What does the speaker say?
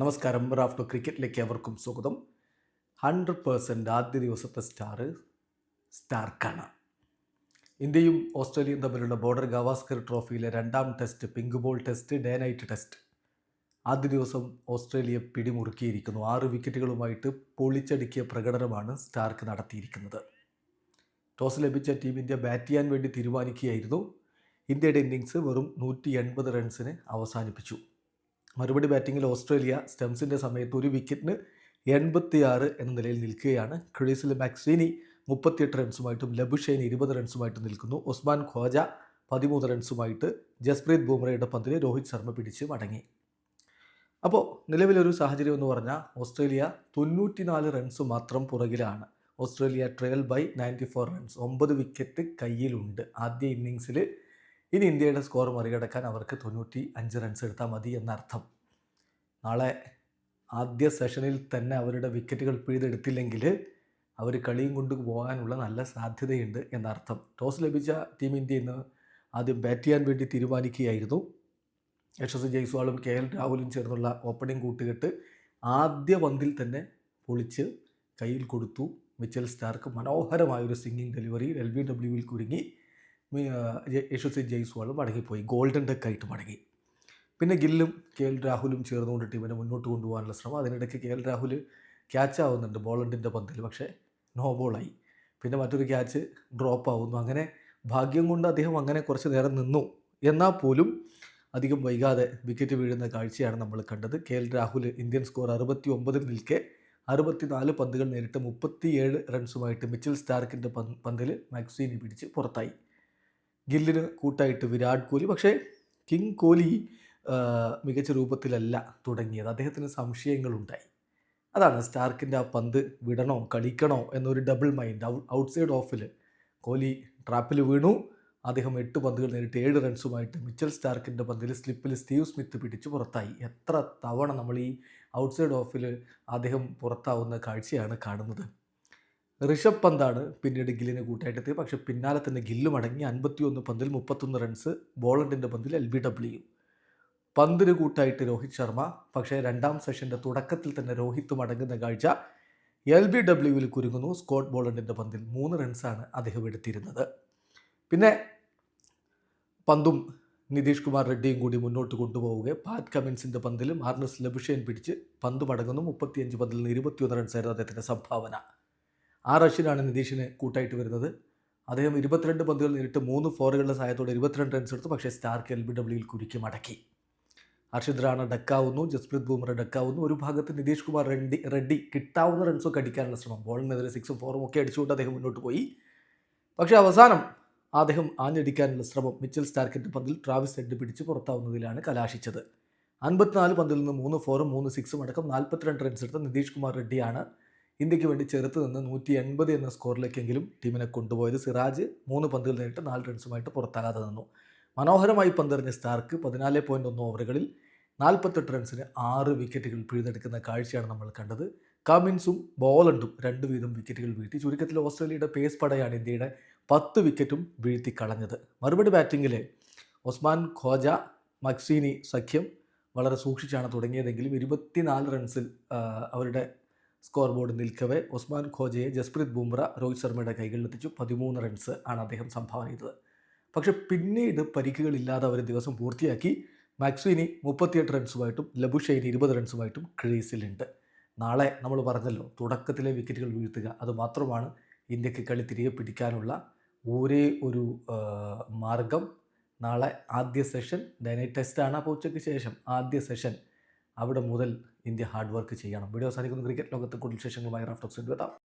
നമസ്കാരം. റാഫ്റ്റോ ക്രിക്കറ്റിലേക്ക് അവർക്കും സ്വാഗതം. ഹൺഡ്രഡ് പേഴ്സന്റ് ആദ്യ ദിവസത്തെ സ്റ്റാർ സ്റ്റാർക്കാണ് ഇന്ത്യയും ഓസ്ട്രേലിയയും തമ്മിലുള്ള ബോർഡർ ഗവാസ്കർ ട്രോഫിയിലെ രണ്ടാം test pink ball test day night test. ആദ്യ ദിവസം ഓസ്ട്രേലിയ പിടിമുറുക്കിയിരിക്കുന്നു. ആറ് വിക്കറ്റുകളുമായിട്ട് പൊളിച്ചടുക്കിയ പ്രകടനമാണ് സ്റ്റാർക്ക് നടത്തിയിരിക്കുന്നത്. ടോസ് ലഭിച്ച ടീം ഇന്ത്യ ബാറ്റ് ചെയ്യാൻ വേണ്ടി തീരുമാനിക്കുകയായിരുന്നു. ഇന്ത്യയുടെ ഇന്നിങ്സ് വെറും നൂറ്റി എൺപത് റൺസിന് അവസാനിപ്പിച്ചു. മറുപടി ബാറ്റിങ്ങിൽ ഓസ്ട്രേലിയ സ്റ്റംസിന്റെ സമയത്ത് ഒരു വിക്കറ്റിന് എൺപത്തിയാറ് എന്ന നിലയിൽ നിൽക്കുകയാണ്. ക്രീസിൽ മാക്സീനി മുപ്പത്തിയെട്ട് റൺസുമായിട്ടും ലബുഷൈൻ ഇരുപത് റൺസുമായിട്ടും നിൽക്കുന്നു. ഉസ്മാൻ ഖ്വാജ പതിമൂന്ന് റൺസുമായിട്ട് ജസ്പ്രീത് ബുംറയുടെ പന്തിന് രോഹിത് ശർമ്മ പിടിച്ച് മടങ്ങി. അപ്പോൾ നിലവിലൊരു സാഹചര്യം എന്ന് പറഞ്ഞാൽ ഓസ്ട്രേലിയ തൊണ്ണൂറ്റിനാല് റൺസ് മാത്രം പുറകിലാണ്. Australia trail by ninety four runs. ഒമ്പത് വിക്കറ്റ് കയ്യിലുണ്ട്. ആദ്യ ഇന്നിങ്സിൽ ഇനി ഇന്ത്യയുടെ സ്കോർ മറികടക്കാൻ അവർക്ക് തൊണ്ണൂറ്റി അഞ്ച് റൺസ് എടുത്താൽ മതി എന്നർത്ഥം. നാളെ ആദ്യ സെഷനിൽ തന്നെ അവരുടെ വിക്കറ്റുകൾ പിഴുതെടുത്തില്ലെങ്കിൽ അവർ കളിയും കൊണ്ട് പോകാനുള്ള നല്ല സാധ്യതയുണ്ട് എന്നർത്ഥം. ടോസ് ലഭിച്ച ടീം ഇന്ത്യ ഇന്ന് ആദ്യം ബാറ്റ് ചെയ്യാൻ വേണ്ടി തീരുമാനിക്കുകയായിരുന്നു. യശസ് ജയ്സ്വാളും കെ എൽ രാഹുലും ചേർന്നുള്ള ഓപ്പണിംഗ് കൂട്ടുകെട്ട് ആദ്യ പന്തിൽ തന്നെ പൊളിച്ച് കയ്യിൽ കൊടുത്തു. മിച്ചൽ സ്റ്റാർക്ക് മനോഹരമായൊരു സിംഗിങ് ഡെലിവറി എൽ ബി ഡബ്ല്യുവിൽ കുരുങ്ങി. യശസ്വി ജയ്സ്വാളും മടങ്ങിപ്പോയി ഗോൾഡൻ ഡെക്കായിട്ട് മടങ്ങി. പിന്നെ ഗില്ലും കെ എൽ രാഹുലും ചേർന്നുകൊണ്ട് ടീമിനെ മുന്നോട്ട് കൊണ്ടുപോകാനുള്ള ശ്രമം. അതിനിടയ്ക്ക് കെ എൽ രാഹുൽ ക്യാച്ച് ആവുന്നുണ്ട് ബോളണ്ടിന്റെ പന്തിൽ പക്ഷേ നോ ബോളായി പിന്നെ മറ്റൊരു ക്യാച്ച് ഡ്രോപ്പ് ആവുന്നു. അങ്ങനെ ഭാഗ്യം കൊണ്ട് അദ്ദേഹം അങ്ങനെ കുറച്ച് നേരം നിന്നു. എന്നാൽ പോലും അധികം വൈകാതെ വിക്കറ്റ് വീഴുന്ന കാഴ്ചയാണ് നമ്മൾ കണ്ടത്. K L Rahul Indian score അറുപത്തി ഒമ്പതിൽ നിൽക്കെ അറുപത്തിനാല് പന്തുകൾ നേരിട്ട് മുപ്പത്തിയേഴ് റൺസുമായിട്ട് മിച്ചൽ സ്റ്റാർക്കിന്റെ പന്തിൽ മാക്സീനി പിടിച്ച് പുറത്തായി. ഗില്ലിന് കൂട്ടായിട്ട് വിരാട് കോഹ്ലി പക്ഷേ കിങ് കോഹ്ലി മികച്ച രൂപത്തിലല്ല തുടങ്ങിയത്. അദ്ദേഹത്തിന് സംശയങ്ങളുണ്ടായി. അതാണ് സ്റ്റാർക്കിന്റെ ആ പന്ത് വിടണോ കളിക്കണോ എന്നൊരു ഡബിൾ മൈൻഡ് ഔട്ട് സൈഡ് ഓഫിൽ കോഹ്ലി ട്രാപ്പിൽ വീണു. അദ്ദേഹം എട്ട് പന്തുകൾ നേരിട്ട് ഏഴ് റൺസുമായിട്ട് മിച്ചൽ സ്റ്റാർക്കിന്റെ പന്തിൽ സ്ലിപ്പിൽ സ്റ്റീവ് സ്മിത്ത് പിടിച്ച് പുറത്തായി. എത്ര തവണ നമ്മൾ ഈ ഔട്ട് സൈഡ് ഓഫിൽ അദ്ദേഹം പുറത്താവുന്ന കാഴ്ചയാണ് കാണുന്നത്. ഋഷഭ് പന്താണ് പിന്നീട് ഗില്ലിന് കൂട്ടായിട്ടെത്തിയത്. പക്ഷേ പിന്നാലെ തന്നെ ഗില്ലും മടങ്ങി അൻപത്തിയൊന്ന് പന്തിൽ മുപ്പത്തൊന്ന് റൺസ് ബോളണ്ടിന്റെ പന്തിൽ എൽ ബി ഡബ്ല്യു. പന്തിന് കൂട്ടായിട്ട് രോഹിത് ശർമ്മ. പക്ഷേ രണ്ടാം സെഷന്റെ തുടക്കത്തിൽ തന്നെ രോഹിത് അടങ്ങുന്ന കാഴ്ച എൽ ബി ഡബ്ല്യുവിൽ കുരുങ്ങുന്നു. സ്കോട്ട് ബോളണ്ടിന്റെ പന്തിൽ മൂന്ന് റൺസാണ് അദ്ദേഹം എടുത്തിരുന്നത്. പിന്നെ പന്തും നിതീഷ് കുമാർ റെഡ്ഡിയും കൂടി മുന്നോട്ട് കൊണ്ടുപോവുക പാറ്റ് കമിൻസിന്റെ പന്തിലും ആർണസ് ലബുഷേൻ പിടിച്ച് പന്ത് മടങ്ങുന്നു മുപ്പത്തിയഞ്ച് പന്തിൽ നിന്ന് ഇരുപത്തിയൊന്ന് റൺസായിരുന്നു അദ്ദേഹത്തിന്റെ സംഭാവന. ആ റഷിനാണ് നിതീഷിന് കൂട്ടായിട്ട് വരുന്നത്. അദ്ദേഹം ഇരുപത്തിരണ്ട് പന്തുകൾ നേരിട്ട് മൂന്ന് ഫോറുകളുടെ സഹായത്തോടെ ഇരുപത്തിരണ്ട് റൺസ് എടുത്തു. പക്ഷേ സ്റ്റാർക്ക് എൽ ബി ഡബ്ല്യുയിൽ കുരുക്കി മടക്കി. ഹർഷിദ് റാണ ഡക്കാവുന്നു ജസ്പ്രീത് ബുംറ ഡക്കാവുന്നു. ഒരു ഭാഗത്ത് നിതീഷ് കുമാർ റെഡ്ഡി റെഡ്ഡി കിട്ടാവുന്ന റൺസൊക്കെ അടിക്കാനുള്ള ശ്രമം. ബോളിനെതിരെ സിക്സും ഫോറും ഒക്കെ അടിച്ചുകൊണ്ട് അദ്ദേഹം മുന്നോട്ട് പോയി. പക്ഷേ അവസാനം അദ്ദേഹം ആഞ്ഞടിക്കാനുള്ള ശ്രമം മിച്ചൽ സ്റ്റാർക്കിന്റെ പന്തിൽ ട്രാവിസ് ഹെഡ് പിടിച്ച് പുറത്താവുന്നതിലാണ് കലാശിച്ചത്. അൻപത്തിനാല് പന്തിൽ നിന്ന് മൂന്ന് ഫോറും മൂന്ന് സിക്സും അടക്കം നാൽപ്പത്തിരണ്ട് റൺസ് എടുത്ത നിതീഷ് കുമാർ റെഡ്ഡിയാണ് ഇന്ത്യയ്ക്ക് വേണ്ടി ചെറുത്ത് നിന്ന് നൂറ്റി എൺപത് എന്ന സ്കോറിലേക്കെങ്കിലും ടീമിനെ കൊണ്ടുപോയത് സിറാജ് മൂന്ന് പന്തുകൾ നേരിട്ട് നാല് റൺസുമായിട്ട് പുറത്താകാതെ നിന്നു. മനോഹരമായി പന്തെറിഞ്ഞ സ്റ്റാർക്ക് പതിനാല് പോയിന്റ് ഒന്ന് ഓവറുകളിൽ നാൽപ്പത്തെട്ട് റൺസിന് ആറ് വിക്കറ്റുകൾ പിഴുതെടുക്കുന്ന കാഴ്ചയാണ് നമ്മൾ കണ്ടത്. കമിൻസും ബോളണ്ടും രണ്ട് വീതം വിക്കറ്റുകൾ വീഴ്ത്തി ചുരുക്കത്തിൽ ഓസ്ട്രേലിയയുടെ പേസ് പടയാണ് ഇന്ത്യയുടെ പത്ത് വിക്കറ്റും വീഴ്ത്തി കളഞ്ഞത്. മറുപടി ബാറ്റിങ്ങിൽ ഒസ്മാൻ ഖോജ മക്സീനി സഖ്യം വളരെ സൂക്ഷിച്ചാണ് തുടങ്ങിയതെങ്കിലും ഇരുപത്തിനാല് റൺസിൽ അവരുടെ സ്കോർ ബോർഡ് നിൽക്കവേ ഉസ്മാൻ ഖോജയെ ജസ്പ്രീത് ബുംറ രോഹിത് ശർമ്മയുടെ കൈകളിലെത്തിച്ചു. പതിമൂന്ന് റൺസ് ആണ് അദ്ദേഹം സംഭാവന ചെയ്തത്. പക്ഷെ പിന്നീട് പരിക്കുകളില്ലാതെ അവർ ദിവസം പൂർത്തിയാക്കി മാക്സ്വിനി മുപ്പത്തിയെട്ട് റൺസുമായിട്ടും ലബുഷൈനി ഇരുപത് റൺസുമായിട്ടും ക്രീസിലുണ്ട്. നാളെ നമ്മൾ പറഞ്ഞല്ലോ തുടക്കത്തിലെ വിക്കറ്റുകൾ വീഴ്ത്തുക. അതുമാത്രമാണ് ഇന്ത്യയ്ക്ക് കളി തിരികെ പിടിക്കാനുള്ള ഒരേ ഒരു മാർഗം. നാളെ ആദ്യ സെഷൻ ഡൈനൈറ്റ് ടെസ്റ്റാണ് അപ്പോൾ ഉച്ചയ്ക്ക് ശേഷം. ആദ്യ സെഷൻ അവിടെ മുതൽ ഇന്ത്യ ഹാർഡ് വർക്ക് ചെയ്യണം. വീഡിയോ അവസാനിക്കുന്ന. ക്രിക്കറ്റ് ലോകത്തെ കൂടുതൽ വിശേഷങ്ങളുമായി റാഫ്റ്റോക്സ് എത്താം.